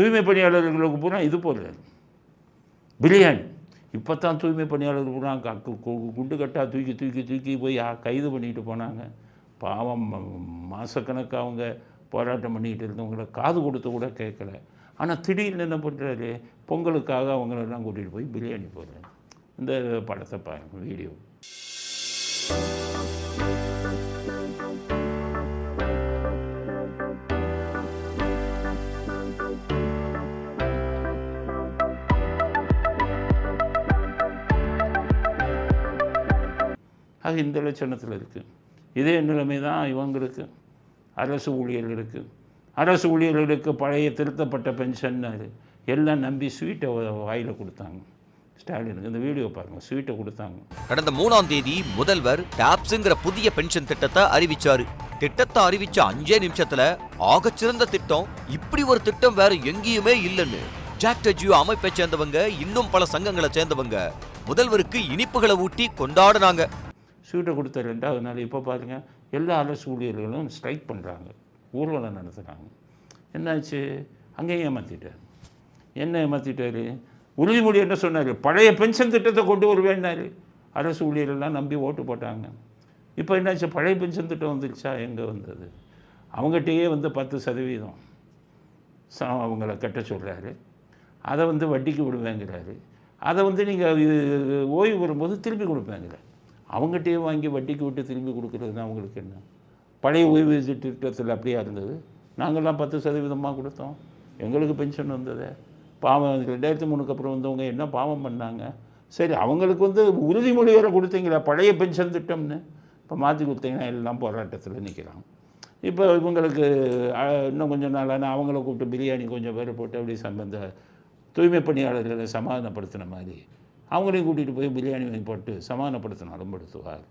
தூய்மை பணியாளர்களுக்கு பூரா இது போடுறாரு பிரியாணி. இப்போ தான் தூய்மை பணியாளர்கள் பூரா க- கு- குண்டு கட்டாக தூக்கி தூக்கி தூக்கி போய் கைது பண்ணிட்டு போனாங்க. பாவம் மாதக்கணக்காக அவங்க போராட்டம் பண்ணிக்கிட்டு இருந்தவங்கள காது கொடுத்து கூட கேட்கல ஆனால் திடீர்னு என்ன பண்ணுறாரு பொங்கலுக்காக அவங்களெல்லாம் கூட்டிகிட்டு போய் பிரியாணி போடுறாரு. இந்த படத்தை பாருங்கள் வீடியோ. அது இந்த லட்சணத்தில் இருக்குது இதே நிலைமை தான் இவங்களுக்கு. அரசு ஊழியர்களுக்கு அரசு ஊழியர்களுக்கு பழைய திருத்தப்பட்ட பென்ஷன் எல்லாம் நம்பி ஸ்வீட்டை வாயில் கொடுத்தாங்க. ஸ்டாலினுக்கு. இந்த வீடியோ பாருங்கள் ஸ்வீட்டை கொடுத்தாங்க. கடந்த மூணாம் தேதி முதல்வர் டாப்ஸுங்கிற புதிய பென்ஷன் திட்டத்தை அறிவிச்சாரு. திட்டத்தை அறிவிச்ச அஞ்சே நிமிஷத்துல ஆகச்சிறந்த திட்டம். இப்படி ஒரு திட்டம் வேற எங்கேயுமே இல்லைன்னு. ஜாக் அமைப்பை சேர்ந்தவங்க இன்னும் பல சங்கங்களை சேர்ந்தவங்க. முதல்வருக்கு இனிப்புகளை ஊட்டி கொண்டாடுனாங்க. சீட்டை கொடுத்த ரெண்டாவது நாள் இப்போ பாருங்கள் எல்லா அரசு ஊழியர்களும் ஸ்ட்ரைக் பண்ணுறாங்க ஊர்வலம் நடத்துகிறாங்க என்னாச்சு? அங்கேயும் ஏமாற்றிட்டார் என்ன ஏமாற்றிட்டார் உறுதிமொழி என்ன சொன்னார்? பழைய பென்ஷன் திட்டத்தை கொண்டு வருவேன்னாரு. அரசு ஊழியர்கள்லாம் நம்பி ஓட்டு போட்டாங்க. இப்போ என்னாச்சு? பழைய பென்ஷன் திட்டம் வந்துருச்சா? எங்கே வந்தது? அவங்ககிட்டயே வந்து பத்து சதவீதம் ச அவங்கள கட்ட சொல்கிறாரு அதை வந்து வட்டிக்கு விடுவேங்கிறாரு. அதை வந்து நீங்கள் ஓய்வு வரும்போது திருப்பி கொடுப்பேங்கிறார். அவங்ககிட்டயே வாங்கி வட்டிக்கு விட்டு திரும்பி கொடுக்குறதுனா அவங்களுக்கு என்ன? பழைய ஓய்வு திட்டத்தில் அப்படியே இருந்தது? நாங்கள்லாம் பத்து சதவீதமாக கொடுத்தோம். எங்களுக்கு பென்ஷன் வந்தது. பாவம் ரெண்டாயிரத்தி மூணுக்கு அப்புறம் வந்தவங்க என்ன பாவம் பண்ணாங்க? சரி அவங்களுக்கு வந்து உறுதிமொழி வேறு கொடுத்தீங்களா பழைய பென்ஷன் திட்டம்னு. இப்போ மாற்றி கொடுத்தீங்கன்னா எல்லாம் போராட்டத்தில் நிற்கிறாங்க. இப்போ இவங்களுக்கு இன்னும் கொஞ்சம் நாளான அவங்கள கூப்பிட்டு பிரியாணி கொஞ்சம் பேர் போட்டு அப்படி சம்பந்த தூய்மை பணியாளர்களை சமாதானப்படுத்தின மாதிரி அவங்களையும் கூட்டிகிட்டு போய் பிரியாணி வாங்கி போட்டு சமாதானப்படுத்தினாலும் படுத்துவார்.